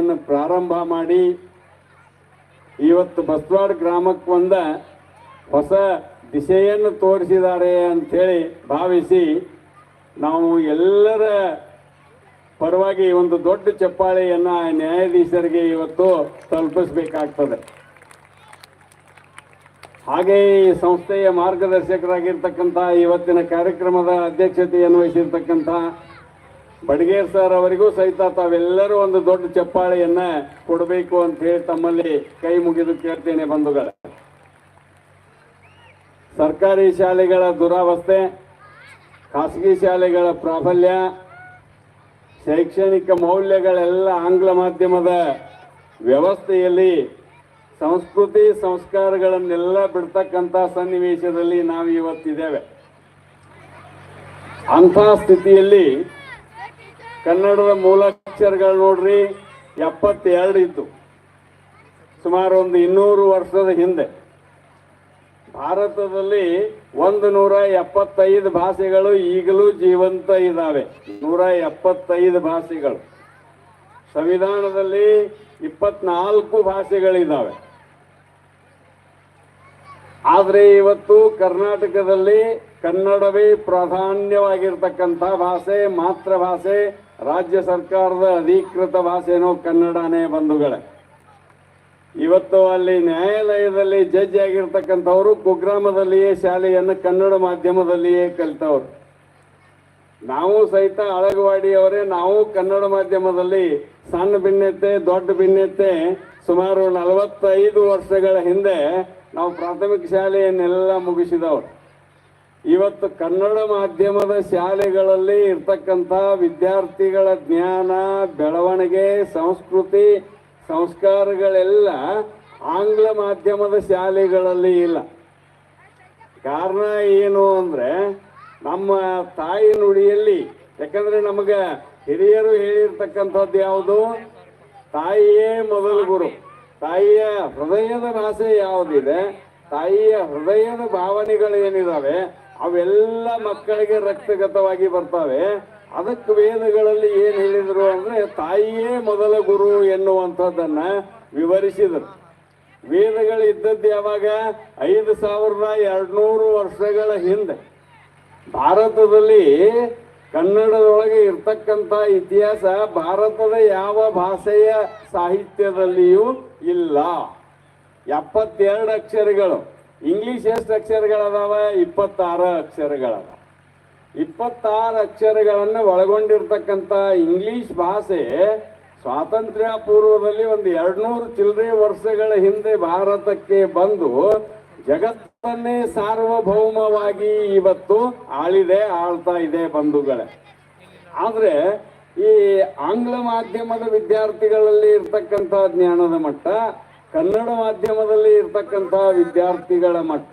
ಪ್ರಾರಂಭ ಮಾಡಿ ಇವತ್ತು ಬಸ್ವಾಡ್ ಗ್ರಾಮಕ್ಕೆ ಒಂದ ಹೊಸ ದಿಶೆಯನ್ನು ತೋರಿಸಿದ್ದಾರೆ ಅಂಥೇಳಿ ಭಾವಿಸಿ ನಾವು ಎಲ್ಲರ ಪರವಾಗಿ ಒಂದು ದೊಡ್ಡ ಚಪ್ಪಾಳೆಯನ್ನು ನ್ಯಾಯಾಧೀಶರಿಗೆ ಇವತ್ತು ತಲುಪಿಸಬೇಕಾಗ್ತದೆ. ಹಾಗೆ ಈ ಸಂಸ್ಥೆಯ ಮಾರ್ಗದರ್ಶಕರಾಗಿರ್ತಕ್ಕಂಥ ಇವತ್ತಿನ ಕಾರ್ಯಕ್ರಮದ ಅಧ್ಯಕ್ಷತೆಯನ್ನು ವಹಿಸಿರ್ತಕ್ಕಂಥ ಬಡಗೇರ್ ಸರ್ ಅವರಿಗೂ ಸಹಿತ ತಾವೆಲ್ಲರೂ ಒಂದು ದೊಡ್ಡ ಚಪ್ಪಾಳೆಯನ್ನ ಕೊಡಬೇಕು ಅಂತ ಹೇಳಿ ತಮ್ಮಲ್ಲಿ ಕೈ ಮುಗಿದು ಕೇಳ್ತೇನೆ ಬಂಧುಗಳ. ಸರ್ಕಾರಿ ಶಾಲೆಗಳ ದುರಾವಸ್ಥೆ, ಖಾಸಗಿ ಶಾಲೆಗಳ ಪ್ರಾಬಲ್ಯ, ಶೈಕ್ಷಣಿಕ ಮೌಲ್ಯಗಳೆಲ್ಲ ಆಂಗ್ಲ ಮಾಧ್ಯಮದ ವ್ಯವಸ್ಥೆಯಲ್ಲಿ ಸಂಸ್ಕೃತಿ ಸಂಸ್ಕಾರಗಳನ್ನೆಲ್ಲ ಬಿಡ್ತಕ್ಕಂಥ ಸನ್ನಿವೇಶದಲ್ಲಿ ನಾವು ಇವತ್ತಿದ್ದೇವೆ ಅಂಥ ಸ್ಥಿತಿಯಲ್ಲಿ ಕನ್ನಡದ ಮೂಲಾಕ್ಷರಗಳು ನೋಡ್ರಿ ಎಪ್ಪತ್ತೆರಡು ಇದ್ದು. ಸುಮಾರು ಒಂದು ಇನ್ನೂರು ವರ್ಷದ ಹಿಂದೆ. ಭಾರತದಲ್ಲಿ ಒಂದು ನೂರ ಎಪ್ಪತ್ತೈದು ಭಾಷೆಗಳು ಈಗಲೂ ಜೀವಂತ ಇದ್ದಾವೆ ನೂರ ಎಪ್ಪತ್ತೈದು ಭಾಷೆಗಳು. ಸಂವಿಧಾನದಲ್ಲಿ ಇಪ್ಪತ್ನಾಲ್ಕು ಭಾಷೆಗಳಿದ್ದಾವೆ ಆದರೆ ಇವತ್ತು ಕರ್ನಾಟಕದಲ್ಲಿ ಕನ್ನಡವೇ ಪ್ರಾಧಾನ್ಯವಾಗಿರ್ತಕ್ಕಂಥ ಭಾಷೆ, ಮಾತೃಭಾಷೆ ರಾಜ್ಯ ಸರ್ಕಾರದ ಅಧಿಕೃತ ಭಾಷೆನೋ ಕನ್ನಡನೇ ಬಂಧುಗಳೇ. ಇವತ್ತು ಅಲ್ಲಿ ನ್ಯಾಯಾಲಯದಲ್ಲಿ ಜಡ್ಜ್ ಆಗಿರ್ತಕ್ಕಂಥವರು ಕುಗ್ರಾಮದಲ್ಲಿಯೇ ಶಾಲೆಯನ್ನು ಕನ್ನಡ ಮಾಧ್ಯಮದಲ್ಲಿಯೇ ಕಲಿತವ್ರು. ನಾವು ಸಹಿತ ಅಳಗವಾಡಿಯವರೇ ನಾವು ಕನ್ನಡ ಮಾಧ್ಯಮದಲ್ಲಿ ಸಣ್ಣ ಭಿನ್ನತೆ, ದೊಡ್ಡ ಭಿನ್ನತೆ, ಸುಮಾರು ನಲವತ್ತೈದು ವರ್ಷಗಳ ಹಿಂದೆ ನಾವು ಪ್ರಾಥಮಿಕ ಶಾಲೆಯನ್ನೆಲ್ಲ ಮುಗಿಸಿದವರು. ಇವತ್ತು ಕನ್ನಡ ಮಾಧ್ಯಮದ ಶಾಲೆಗಳಲ್ಲಿ ಇರ್ತಕ್ಕಂಥ ವಿದ್ಯಾರ್ಥಿಗಳ ಜ್ಞಾನ, ಬೆಳವಣಿಗೆ, ಸಂಸ್ಕೃತಿ, ಸಂಸ್ಕಾರಗಳೆಲ್ಲ ಆಂಗ್ಲ ಮಾಧ್ಯಮದ ಶಾಲೆಗಳಲ್ಲಿ ಇಲ್ಲ. ಕಾರಣ ಏನು ಅಂದರೆ ನಮ್ಮ ತಾಯಿ ನುಡಿಯಲ್ಲಿ, ಯಾಕಂದರೆ ನಮಗೆ ಹಿರಿಯರು ಹೇಳಿರ್ತಕ್ಕಂಥದ್ದು ಯಾವುದು? ತಾಯಿಯೇ ಮೊದಲು ಗುರು. ತಾಯಿಯ ಹೃದಯದ ಭಾಷೆ ಯಾವುದಿದೆ? ತಾಯಿಯ ಹೃದಯದ ಭಾವನೆಗಳು ಏನಿದಾವೆ ಅವೆಲ್ಲ ಮಕ್ಕಳಿಗೆ ರಕ್ತಗತವಾಗಿ ಬರ್ತವೆ. ಅದಕ್ಕೆ ವೇದಗಳಲ್ಲಿ ಏನ್ ಹೇಳಿದ್ರು ಅಂದ್ರೆ, ತಾಯಿಯೇ ಮೊದಲ ಗುರು ಎನ್ನುವಂಥದ್ದನ್ನ ವಿವರಿಸಿದರು. ವೇದಗಳು ಇದ್ದದ್ದು ಯಾವಾಗ? ಐದು ಸಾವಿರದ ಎರಡ್ನೂರು ವರ್ಷಗಳ ಹಿಂದೆ. ಭಾರತದಲ್ಲಿ ಕನ್ನಡದೊಳಗೆ ಇರ್ತಕ್ಕಂಥ ಇತಿಹಾಸ ಭಾರತದ ಯಾವ ಭಾಷೆಯ ಸಾಹಿತ್ಯದಲ್ಲಿಯೂ ಇಲ್ಲ. ಎಪ್ಪತ್ತೆರಡು ಅಕ್ಷರಗಳು. ಇಂಗ್ಲಿಷ್ ಎಷ್ಟು ಅಕ್ಷರಗಳದಾವ? ಇಪ್ಪತ್ತಾರು ಅಕ್ಷರಗಳವ ಇಪ್ಪತ್ತಾರು ಅಕ್ಷರಗಳನ್ನು ಒಳಗೊಂಡಿರ್ತಕ್ಕಂಥ ಇಂಗ್ಲಿಷ್ ಭಾಷೆ ಸ್ವಾತಂತ್ರ್ಯ ಪೂರ್ವದಲ್ಲಿ ಒಂದು ಎರಡ್ನೂರು ಚಿಲ್ಲರೆ ವರ್ಷಗಳ ಹಿಂದೆ ಭಾರತಕ್ಕೆ ಬಂದು ಜಗತ್ತನ್ನೇ ಸಾರ್ವಭೌಮವಾಗಿ ಇವತ್ತು ಆಳಿದೆ, ಆಳ್ತಾ ಇದೆ ಬಂಧುಗಳೇ. ಆದರೆ ಈ ಆಂಗ್ಲ ಮಾಧ್ಯಮದ ವಿದ್ಯಾರ್ಥಿಗಳಲ್ಲಿ ಇರ್ತಕ್ಕಂಥ ಜ್ಞಾನದ ಮಟ್ಟ ಕನ್ನಡ ಮಾಧ್ಯಮದಲ್ಲಿ ಇರ್ತಕ್ಕಂಥ ವಿದ್ಯಾರ್ಥಿಗಳ ಮಟ್ಟ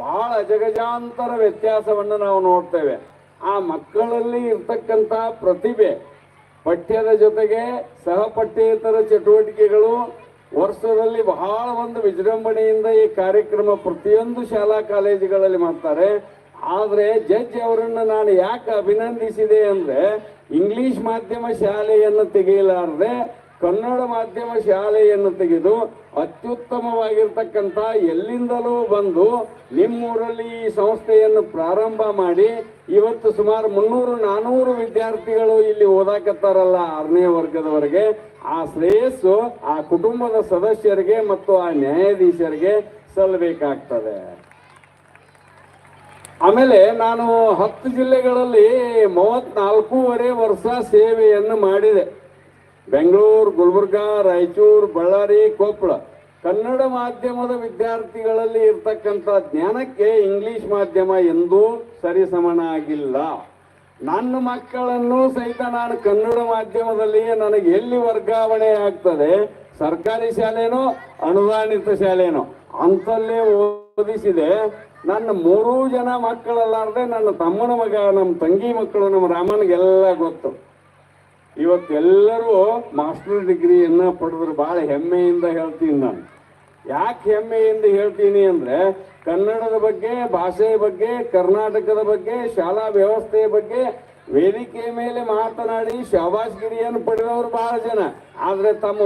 ಬಹಳ ಅಜಗಜಾಂತರ ವ್ಯತ್ಯಾಸವನ್ನು ನಾವು ನೋಡ್ತೇವೆ. ಆ ಮಕ್ಕಳಲ್ಲಿ ಇರ್ತಕ್ಕಂಥ ಪ್ರತಿಭೆ, ಪಠ್ಯದ ಜೊತೆಗೆ ಸಹಪಠ್ಯೇತರ ಚಟುವಟಿಕೆಗಳು ವರ್ಷದಲ್ಲಿ ಬಹಳ ಒಂದು ವಿಜೃಂಭಣೆಯಿಂದ ಈ ಕಾರ್ಯಕ್ರಮ ಪ್ರತಿಯೊಂದು ಶಾಲಾ ಕಾಲೇಜುಗಳಲ್ಲಿ ಮಾಡ್ತಾರೆ. ಆದರೆ ಜಡ್ಜ್ ಅವರನ್ನು ನಾನು ಯಾಕೆ ಅಭಿನಂದಿಸಿದೆ ಅಂದ್ರೆ ಇಂಗ್ಲಿಷ್ ಮಾಧ್ಯಮ ಶಾಲೆಯನ್ನು ತೆಗೆಯಲಾರದೆ ಕನ್ನಡ ಮಾಧ್ಯಮ ಶಾಲೆಯನ್ನು ತೆಗೆದು ಅತ್ಯುತ್ತಮವಾಗಿರ್ತಕ್ಕಂಥ ಎಲ್ಲಿಂದಲೂ ಬಂದು ನಿಮ್ಮೂರಲ್ಲಿ ಈ ಸಂಸ್ಥೆಯನ್ನು ಪ್ರಾರಂಭ ಮಾಡಿ ಇವತ್ತು ಸುಮಾರು ಮುನ್ನೂರು, ನಾನೂರು ವಿದ್ಯಾರ್ಥಿಗಳು ಇಲ್ಲಿ ಓದಾಕತ್ತಾರಲ್ಲ ಆರನೇ ವರ್ಗದವರೆಗೆ. ಆ ಶ್ರೇಯಸ್ಸು ಆ ಕುಟುಂಬದ ಸದಸ್ಯರಿಗೆ ಮತ್ತು ಆ ನ್ಯಾಯಾಧೀಶರಿಗೆ ಸಲ್ಲಬೇಕಾಗ್ತದೆ. ಆಮೇಲೆ ನಾನು ಹತ್ತು ಜಿಲ್ಲೆಗಳಲ್ಲಿ ಮೂವತ್ನಾಲ್ಕೂವರೆ ವರ್ಷ ಸೇವೆಯನ್ನು ಮಾಡಿದೆ. ಬೆಂಗಳೂರು, ಗುಲ್ಬರ್ಗ, ರಾಯಚೂರು, ಬಳ್ಳಾರಿ ಕೊಪ್ಪಳ ಕನ್ನಡ ಮಾಧ್ಯಮದ ವಿದ್ಯಾರ್ಥಿಗಳಲ್ಲಿ ಇರ್ತಕ್ಕಂಥ ಜ್ಞಾನಕ್ಕೆ ಇಂಗ್ಲಿಷ್ ಮಾಧ್ಯಮ ಎಂದೂ ಸರಿಸಮನ ಆಗಿಲ್ಲ. ನನ್ನ ಮಕ್ಕಳನ್ನು ಸಹಿತ ನಾನು ಕನ್ನಡ ಮಾಧ್ಯಮದಲ್ಲಿಯೇ ನನಗೆ ಎಲ್ಲಿ ವರ್ಗಾವಣೆ ಆಗ್ತದೆ? ಸರ್ಕಾರಿ ಶಾಲೆನೋ, ಅನುದಾನಿತ ಶಾಲೆನೋ? ಅಂತಲ್ಲೇ ಓದಿಸಿದೆ. ನನ್ನ ಮೂರೂ ಜನ ಮಕ್ಕಳಲ್ಲಾರ್ದೆ ನನ್ನ ತಮ್ಮನ ಮಗ, ನಮ್ಮ ತಂಗಿ ಮಕ್ಕಳು, ನಮ್ಮ ರಾಮನಿಗೆಲ್ಲ ಗೊತ್ತು. ಇವತ್ತೆಲ್ಲರೂ ಮಾಸ್ಟರ್ ಡಿಗ್ರಿಯನ್ನ ಪಡೆದ್ರೆ ಬಹಳ ಹೆಮ್ಮೆಯಿಂದ ಹೇಳ್ತೀನಿ ನಾನು. ಯಾಕೆ ಹೆಮ್ಮೆಯಿಂದ ಹೇಳ್ತೀನಿ ಅಂದ್ರೆ, ಕನ್ನಡದ ಬಗ್ಗೆ ಭಾಷೆಯ ಬಗ್ಗೆ, ಕರ್ನಾಟಕದ ಬಗ್ಗೆ, ಶಾಲಾ ವ್ಯವಸ್ಥೆಯ ಬಗ್ಗೆ ವೇದಿಕೆ ಮೇಲೆ ಮಾತನಾಡಿ ಶಾಬಾಷ್ಗಿರಿಯನ್ನು ಪಡೆದವರು ಬಹಳ ಜನ. ಆದ್ರೆ ತಮ್ಮ